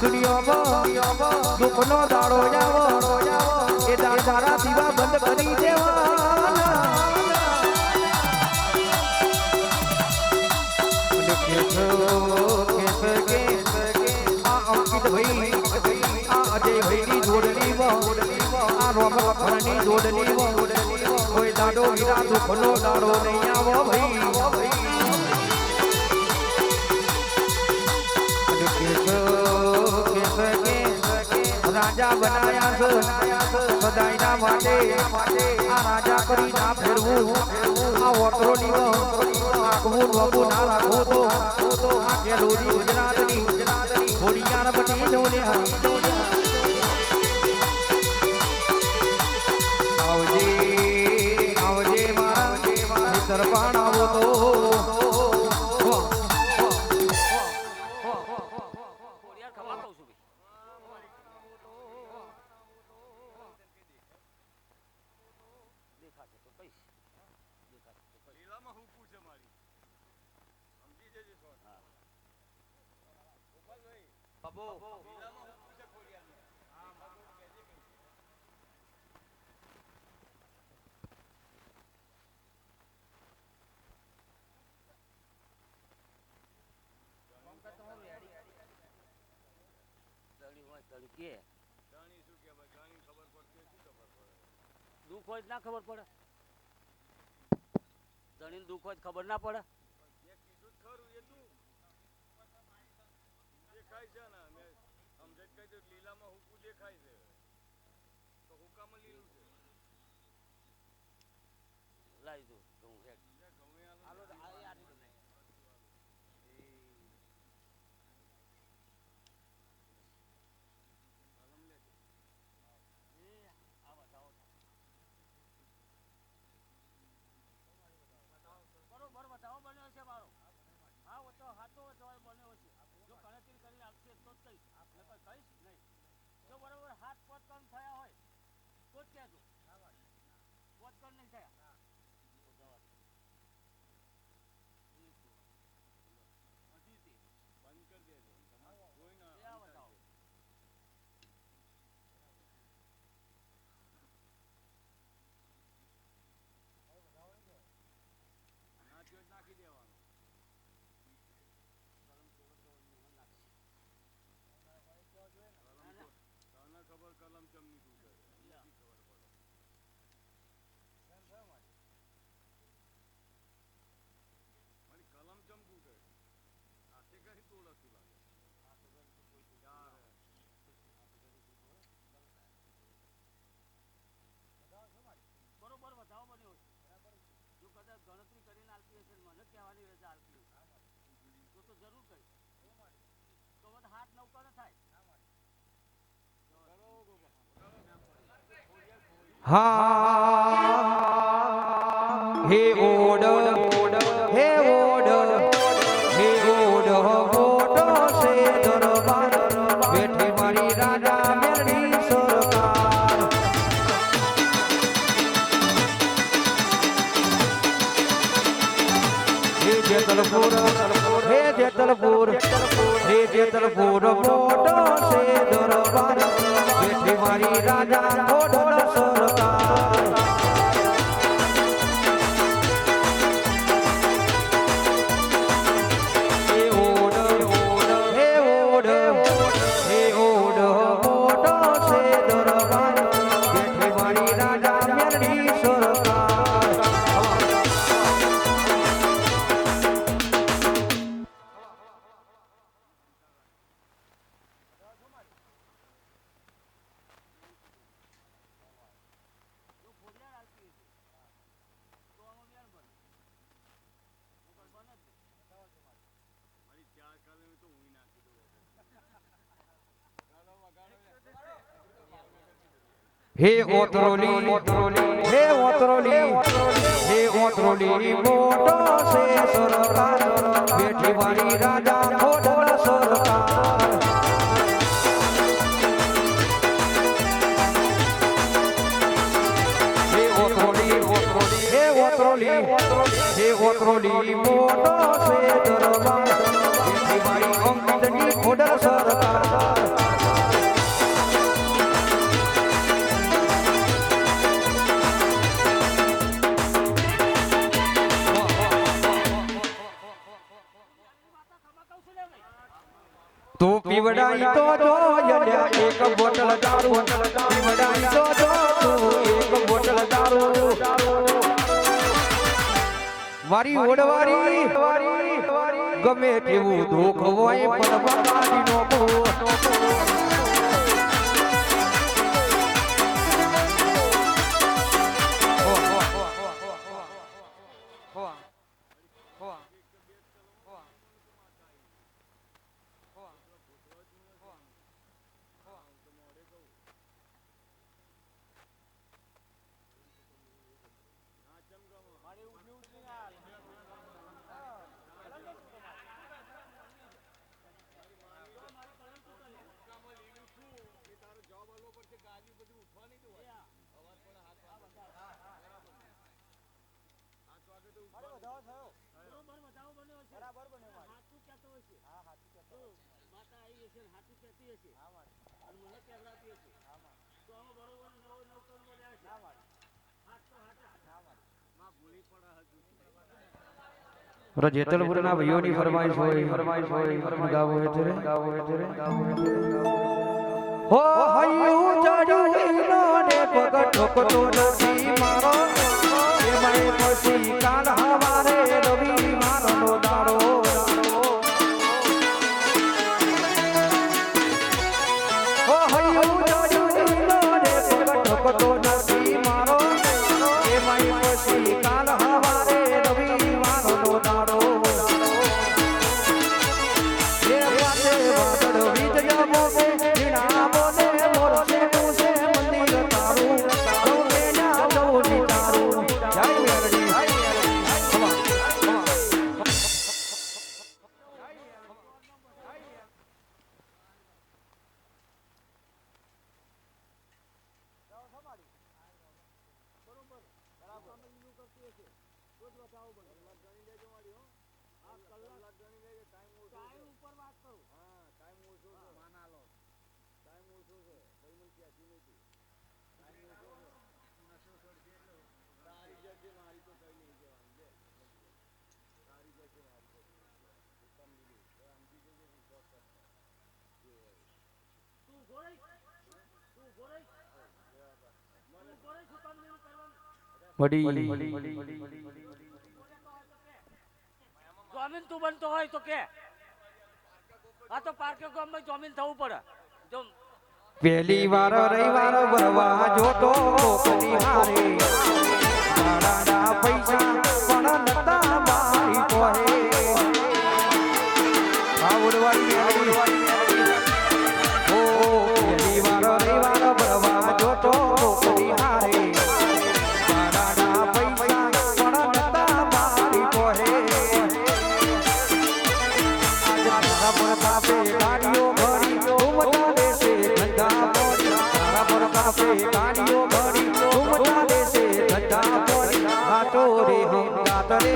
દુનિયામાં દુઃખનો દાડો જાવો. એ દાડા દીવા બંધ કરી જોડની કોઈ દાડો વિરા દુઃખનો દાડો નહીં આવો ભાઈ. રાજા બનાયા છે. બધાયના માટે આ રાજા કરી ના ફેરવું. આ વોટરો લીધો આગવું બાબુ ના રાખો તો આ કેલોરી ગુજરાતની. ઘોડિયાર બની જોને હરી. ના ખબર પડે ધણી દુઃખ હોય ખબર ના પડે સફાઈ છે તો હુકામ લીલું છે. લાવી દઉં હા, હે ઓડ ઓડ, હે ઓડ હે ઓડ ગોટો સે દરબાર. બેઠી મારી રાજા મેરણી સરકાર. હે જેતલપુર ચેતર પૂરવો હે ઓતરોલી હે ઓતરોલી હે ઓતરોલી, મોટો છે સરકાર બેઠી વાળી રાજા ખોડના સરકાર. હે ઓતરોલી મોટો છે દરબાર બેઠી વાળી અંગની ખોડના સરકાર. પીવડાઈ તો જો એક બોટલ દારૂ. પીવડાઈ તો જો એક બોટલ દારૂ. મારી ઓડવારી ગમે તેવું દુઃખ હોય પણ બગાડી નો આવી હશે ને હાથું કહેતી હશે. અને મને કહેવડાતી હશે. તો અમે બરોબર નવો નવ કર મળ્યા છે હાથ તો હાથમાં ભૂલી પડે હજુ. જેતલપુરના ભાઈઓની ફરમાઈશ હોય ફરમાઈશ હોય ફરમાઈ ગાવો હોય છે ગાવો હોય છે ગાવો હોય છે હો હૈયું ચડ્યું ઈનો ને પગ ઠોકતો નથી મારો. એ મને પછી કાલ જોમીન તું બનતો હોય તો કે. આ તો પાર્કે ગામમાં થવું પડે. જો પહેલી વાર રવિવાર બરવા જોતો કોકની তোরে হম কাতরে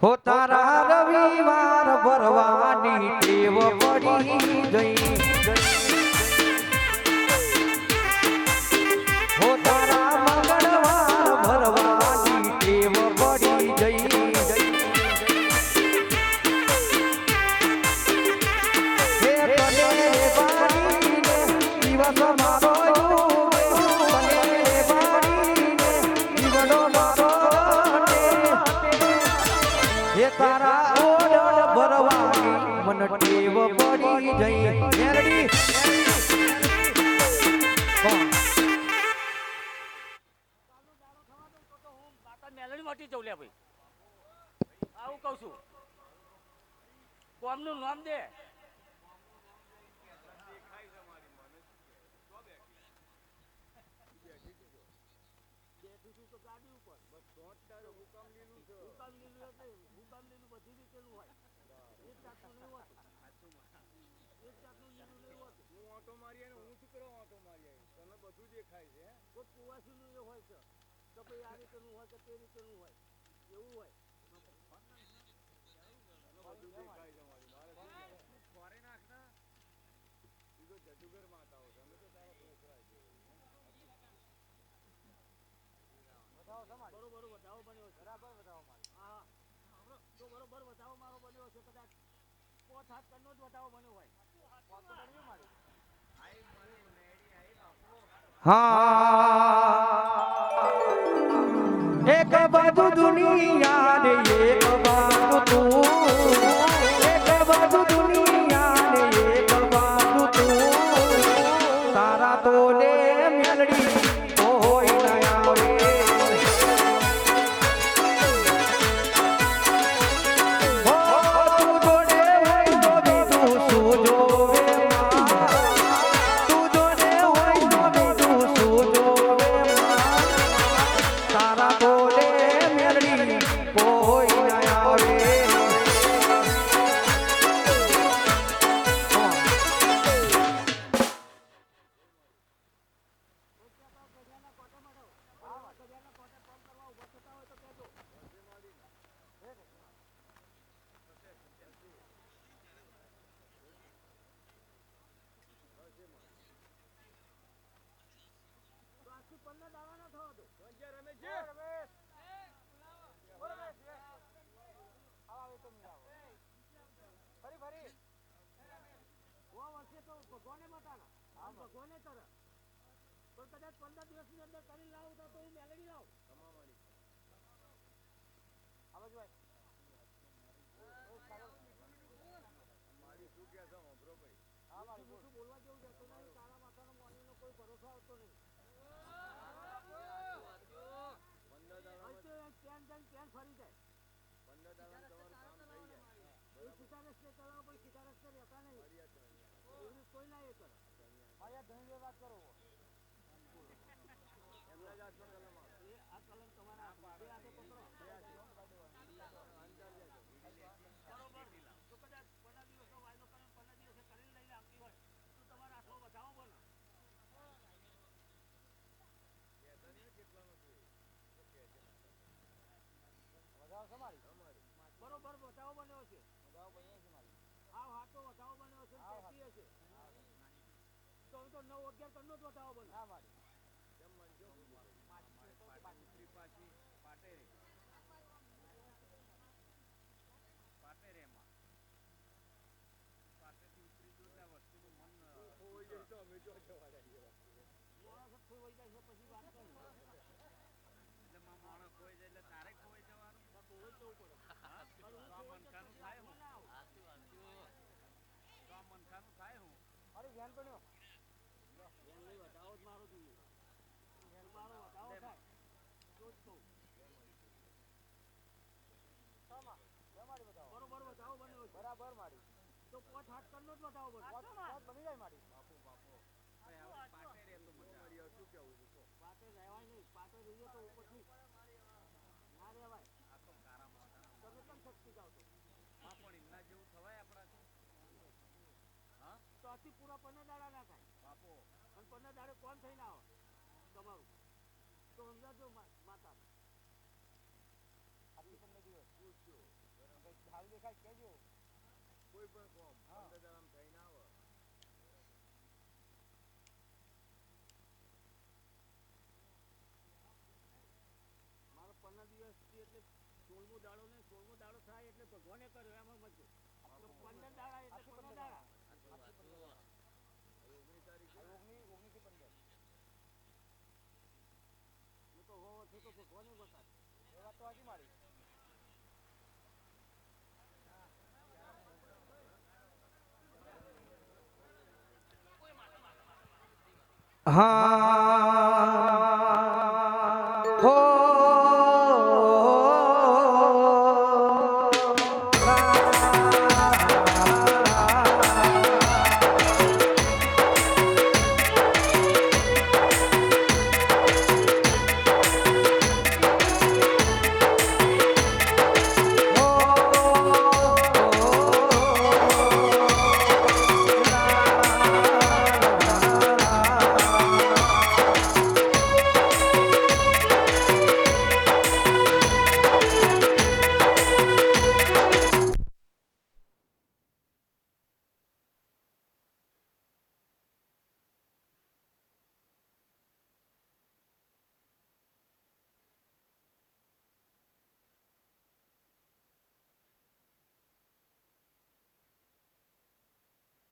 હો તારા રવિવાર ભરવાની ટેવ પડી ગઈ. આવું કહું છું. કોમનું નામ દે. બધું દેખાય છે? કોઈ કુવાસીનું હોય છે તો ભાઈ આ રીતેનું હોય કે તે રીતેનું હોય એવું હોય બધું દેખાય છે મારી મારે શું કહેવાય? તું ખોરી નાખ ને ઈ તો જજુગર માતાઓ છે અમે તો તારા છોકરા છે બરોબર વધાવો બન્યો છે બરાબર વધાવો મારો હા હા. તો બરોબર વધાવો મારો બન્યો છે કદાચ પોત હાથ કરનો જ વધાવો બન્યો હોય. હા. એક બાજુ દુનિયા એક બાજુ તું. એક બાજુ ભગવાને કરે? પણ કદાચ પંદર દિવસની અંદર કરી લાવું તો હું મેલડી લાવું. આવા જો મારી શું છે ભાઈ? હા મારી શું બોલવા જેવું છે? તો નહીં કાળા માથાનો મોનીનો કોઈ ભરોસો આવતો નહીં. પંદર ટ્રેન જઈને ટ્રેન ફરી જાય. પંદર દાડામાં તમારું કામ થઈ જાય. એ સીધા રસ્તે ચલાવો પણ સીધા રસ્તે રહેતા નહીં. કોઈ ના એ કરે. गंगे અગિયાર કરનો જ વધાવો બને કેમ મનજો શું કીધું? પાટલી પાછી પાટે રે પાટે રે એમાં. પાટેથી ઉતરી એટલે વસ્તુનું મન ખોવાઈ જાય તો અમે જો જવા જ ખોવાઈ જાય છે પછી વાત કરું એટલે માણસ ખોવાઈ જાય એટલે તારે ખોવાઈ જવાનું? ખોવાઈ જવું પડે હા? તો આ મનખાનું થાય હું ના આવું. તો આ મનખાનું થાય હું એમ નહીં વધાવો જ મારો જોઈએ એમ મારો વધાવો થાય તો જ કહું બરોબર વધાવો બન્યો છે બરાબર મારી તો પોચ હાથ કરનો જ વધાવો બન્યો બની જાય મારી બાપુ બાપુ પાટે રે તો મજા આવે. શું કેવું છે પાટે રહેવાય નહીં પાટે રહીએ તો ઉપરથી ના રહેવાય આ તો કારા માથાના. તમે કેમ શક્તિ જાવ છો હા પણ એમના જેવું થવાય આપણાથી હા તો અતિ પૂરા પંદર દાડા ના થાય બાપો અને પંદર દાડે કોણ થઈને આવે તમારું તો સમજાજો દેખાય માતા કોઈ પણ કોમ પંદર દાડામાં થઈને આવે મારો પંદર દિવસ એટલે સોળમો દાડો ને સોળમો દાડો થાય એટલે ભગવાને કર્યો એમાં મજો પંદર દાડા એટલે પંદર દાડા તો હોવો છે તો ભગવાને બતાવે એ વાત તો આજે મારી હા.